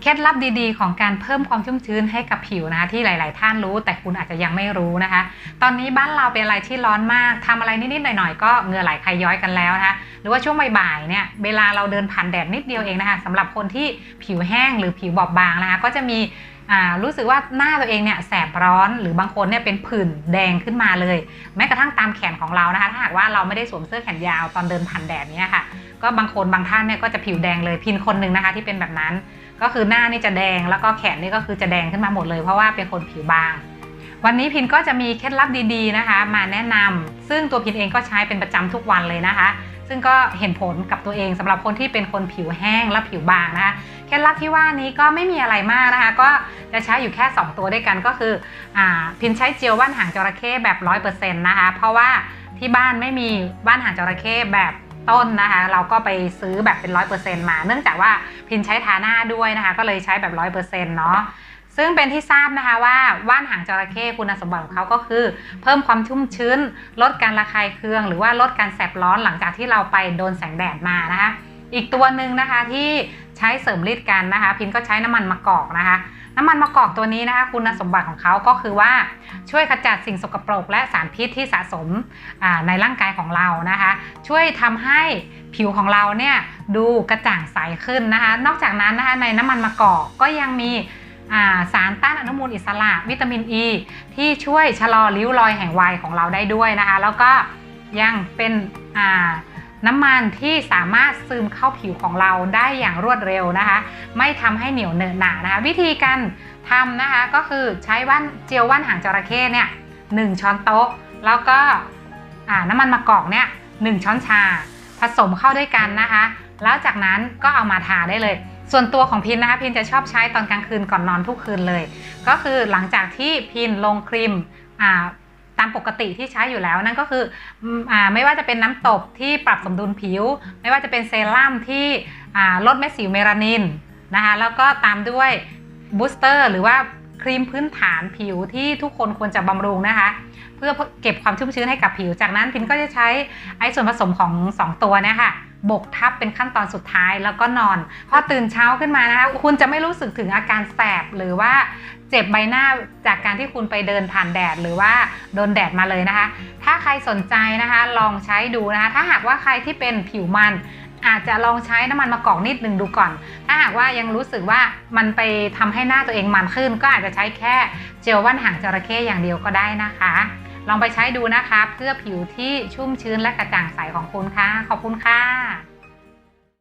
เคล็ดลับดีๆ ของการเพิ่มความชุ่มชื้นให้กับผิวนะคะที่หลาย ๆ ท่านรู้ แต่คุณอาจจะยังไม่รู้นะคะ ตอนนี้บ้านเราเป็นอะไรที่ร้อนมากทำอะไรนิด ๆ หน่อย ๆ ก็เหงื่อไหลใครย้อยกันแล้วนะคะหรือว่าช่วงบ่าย ๆ เนี่ยเวลาเราเดินผ่านแดดนิดเดียวเองนะคะสำหรับคนที่ผิวแห้งหรือผิวบอบบางนะคะก็จะมีรู้สึกว่าหน้าตัวเองเนี่ยแสบร้อนหรือบางคนเนี่ยเป็นผื่นแดงขึ้นมาเลย แม้กระทั่งตามแขนของเรานะคะ ถ้าหากว่าเราไม่ได้สวมเสื้อแขนยาวตอนเดินผ่านแดดเนี่ยค่ะ ก็บางคนบางท่านเนี่ยก็จะผิวแดงเลยพินคนหนึ่งนะคะที่เป็นแบบนั้น ก็คือหน้านี่จะแดงแล้วก็แขนนี่ก็คือจะแดงขึ้นมาหมดเลย เพราะว่าเป็นคนผิวบาง วันนี้พินก็จะมีเคล็ดลับดีๆนะคะ มาแนะนำซึ่งตัวพินเองก็ใช้เป็นประจำทุกวันเลยนะคะ ซึ่งก็เห็นผลกับตัวเองสำหรับคนที่เป็นคนผิวแห้งและผิวบางนะคะเคล็ดลับที่ว่านี้ก็ไม่มีอะไรมากนะคะ ก็จะใช้อยู่แค่ 2 ตัวด้วยกันก็คืออพินใช้เจลว่านหางจระเข้แบบ 100%นะคะเพราะว่าที่บ้านไม่มีว่านหางจระเข้แบบ ต้นนะคะ เราก็ไปซื้อแบบเป็น 100%มา เนื่องจากว่าพินใช้ทาหน้าด้วยนะคะ ก็เลยใช้แบบ 100%เนาะซึ่งเป็นที่ทราบนะคะว่าว่านหางจระเข้คุณสมบัติของเขาก็คือ เพิ่มความชุ่มชื้น ลดการระคายเคือง หรือว่าลดการแสบร้อนหลังจากที่เราไปโดนแสงแดดมานะคะ อีกตัวหนึ่งนะคะที่ ใช้เสริมฤทธิ์กันนะคะ พินก็ใช้น้ำมันมะกอกนะคะ น้ำมันมะกอกตัวนี้นะคะ คุณสมบัติของเขาก็คือว่าช่วยขจัดสิ่งสกปรก และสารพิษที่สะสมในร่างกายของเรานะคะ ช่วยทำให้ผิวของเราเนี่ยดูกระจ่างใสขึ้นนะคะ นอกจากนั้นนะคะในน้ำมันมะกอกก็ยังมีสารต้านอนุมูลอิสระวิตามินอ e, ีที่ช่วยชะลอริ้วรอยแห่งวัยของเราได้ด้วยนะคะ แล้วก็ยังเป็น น้ำมันที่สามารถซึมเข้าผิวของเราได้อย่างรวดเร็วนะคะ ไม่ทำให้เหนียวเหนอะหนานะคะ วิธีการทำนะคะก็คือใช้ว่านเจียวว่านหางจระเข้เนี่ยหช้อนโต๊ะ แล้วก็น้ำมันมะกอกเนี่ยหช้อนชา ผสมเข้าด้วยกันนะคะ แล้วจากนั้นก็เอามาทาได้เลย ส่วนตัวของพินนะคะพินจะชอบใช้ตอนกลางคืนก่อนนอนทุกคืนเลย ก็คือหลังจากที่พินลงครีม ตามปกติที่ใช้อยู่แล้วนั่นก็คืออไม่ว่าจะเป็นน้ำตบที่ปรับสมดุลผิว ไม่ว่าจะเป็นเซรั่มที่ลดเม็ดสิวเมลานินนะคะแล้วก็ตามด้วยบูสเตอร์หรือว่าครีมพื้นฐานผิวที่ทุกคนควรจะบำรุงนะคะ เพื่อเก็บความชุ่มชื้นให้กับผิว จากนั้นพินก็จะใช้ไอส่วนผสมของ 2 ตัวนะคะ บกทับเป็นขั้นตอนสุดท้ายแล้วก็นอน พอตื่นเช้าขึ้นมานะคะคุณจะไม่รู้สึกถึงอาการแสบหรือว่าเจ็บใบหน้าจากการที่คุณไปเดินผ่านแดดหรือว่าโดนแดดมาเลยนะคะ ถ้าใครสนใจนะคะลองใช้ดูนะคะถ้าหากว่าใครที่เป็นผิวมันอาจจะลองใช้น้ำมันมะกอกนิดหนึ่งดูก่อน ถ้าหากว่ายังรู้สึกว่ามันไปทำให้หน้าตัวเองมันขึ้น ก็อาจจะใช้แค่เจลว่านหางจระเข้อย่างเดียวก็ได้นะคะ ลองไปใช้ดูนะคะ เพื่อผิวที่ชุ่มชื้นและกระจ่างใสของคุณค่ะ ขอบคุณค่ะ